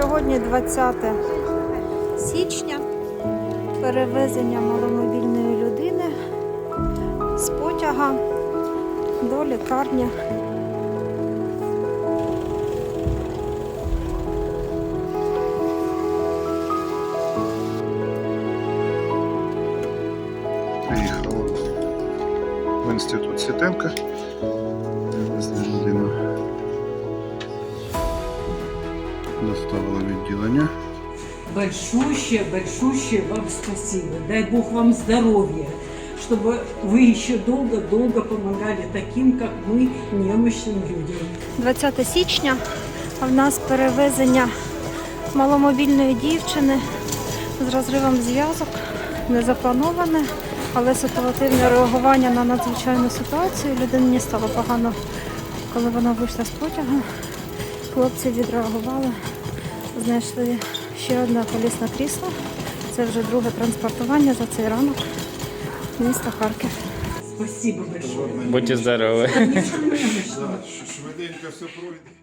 Сьогодні 20 січня. Перевезення маломобільної людини з потяга до лікарні. Приїхала в інститут Світенка. Привезли людину. Доставили відділення. Большущее, большущее вам спасибо. Дай Бог вам здоровья, чтобы вы еще долго-долго помогали таким, как мы, немощным людям. 20 січня, а в нас перевезення маломобільної дівчини з розривом зв'язок. Не заплановане, але ситуативне реагування на надзвичайну ситуацію. Людині стало погано, коли вона вийшла з потягу. Хлопці відреагували, знайшли ще одне колісне крісло. Це вже друге транспортування за цей ранок міста Харків. Спасибо большое. Будьте здорові. Швиденько все пройде.